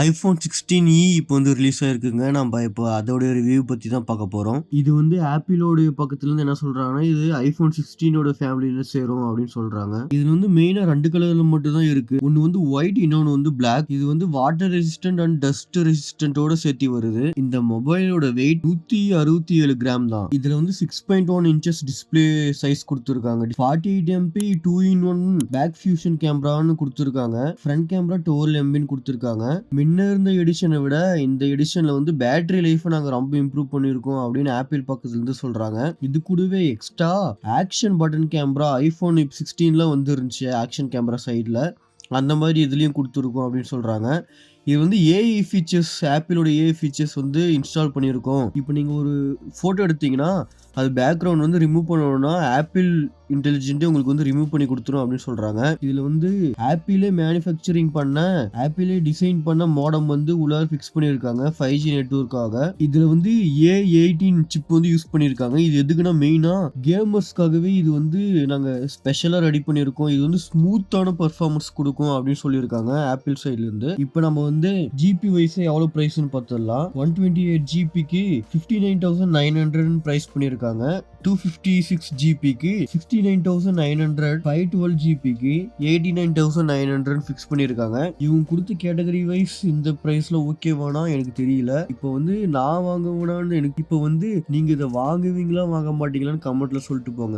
IPhone sixteen இ இப்போ வந்து release ஆயிருக்குங்க. நம்ம இப்போ அதோடைய ரிவ்யூ பற்றி தான் பார்க்க போகிறோம் இது வந்து ஆப்பிளோடைய பக்கத்துலேருந்து என்ன சொல்கிறாங்கன்னா இது ஐஃபோன் சிக்ஸ்டீனோட ஃபேமிலியில் சேரும் அப்படின்னு சொல்கிறாங்க இதில் வந்து மெயினாக ரெண்டு கலரில் மட்டும் தான் இருக்குது ஒன்று வந்து ஒயிட் இன்னொன்று வந்து பிளாக் இது வந்து வாட்டர் ரெசிஸ்டன்ட் அண்ட் டஸ்ட் ரெசிஸ்டன்ட்டோட சேர்த்து வருது. இந்த மொபைலோட வெயிட் நூற்றி அறுபத்தி ஏழு கிராம் தான். இதில் வந்து six point one inches display size கொடுத்துருக்காங்க. Forty eight MP two in one back fusion கேமரான்னு கொடுத்துருக்காங்க. ஃப்ரண்ட் கேமரா டுவெல் எம்பின்னு கொடுத்துருக்காங்க. முன்ன இருந்த எடிஷனை விட இந்த எடிஷன்ல வந்து பேட்டரி லைஃப் நாங்க ரொம்ப இம்ப்ரூவ் பண்ணியிருக்கோம் அப்படின்னு ஆப்பிள் பக்கத்துல இருந்து சொல்றாங்க. இது கூடவே extra action button camera iPhone சிக்ஸ்டீன்ல வந்து இருந்துச்சு ஆக்ஷன் கேமரா சைடில் அந்த மாதிரி இதுலேயும் கொடுத்துருக்கோம் அப்படின்னு சொல்கிறாங்க இது வந்து ஏஐ ஃபீச்சர்ஸ் ஆப்பிளோட ஏஐ ஃபீச்சர்ஸ் வந்து இன்ஸ்டால் பண்ணியிருக்கோம். இப்போ நீங்கள் ஒரு ஃபோட்டோ எடுத்தீங்கன்னா அது பேக்ரவுண்ட் வந்து ரிமூவ் பண்ணணும்னா ஆப்பிள் இன்டெலிஜென்ட்டே உங்களுக்கு வந்து ரிமூவ் பண்ணி கொடுத்துரும் அப்படின்னு சொல்கிறாங்க இதில் வந்து ஆப்பிளே மேனுஃபேக்சரிங் பண்ண ஆப்பிளே டிசைன் பண்ண மாடம் வந்து உள்ளார ஃபிக்ஸ் பண்ணியிருக்காங்க ஃபைவ் ஜி நெட்ஒர்க்காக இதில் வந்து ஏ எயிட்டீன் சிப் வந்து யூஸ் பண்ணியிருக்காங்க. இது எதுக்குன்னா மெயினாக கேமர்ஸ்க்காகவே இது வந்து நாங்கள் ஸ்பெஷலாக ரெடி பண்ணியிருக்கோம். இது வந்து ஸ்மூத்தான பர்ஃபார்மன்ஸ் கொடுக்கும் அப்படின்னு சொல்லியிருக்காங்க ஆப்பிள் சைட்லேருந்து இப்போ நம்ம வந்து ஜிபி வைஸ் எவ்வளோ ப்ரைஸ்னு பார்த்துடலாம் ஒன் டுவெண்ட்டி எயிட் ஜிபிக்கு ஃபிஃப்டி நைன் தௌசண்ட் நைன் ஹண்ட்ரட்னு ப்ரைஸ் பண்ணியிருக்காங்க two fifty six ஜிபிக்கு sixty nine thousand nine hundred five twelve ஜிபிக்கு eighty nine thousand nine hundred fix பண்ணியிருக்காங்க இவங்க கொடுத்த கேட்டகரி வைஸ் இந்த ப்ரைஸில் ஓகேவானா எனக்கு தெரியல. இப்போ வந்து நான் வாங்குவேனான்னு எனக்கு இப்போ வந்து நீங்கள் இதை வாங்குவீங்களா வாங்க மாட்டீங்களான்னு கமெண்ட்ல சொல்லிட்டு போங்க.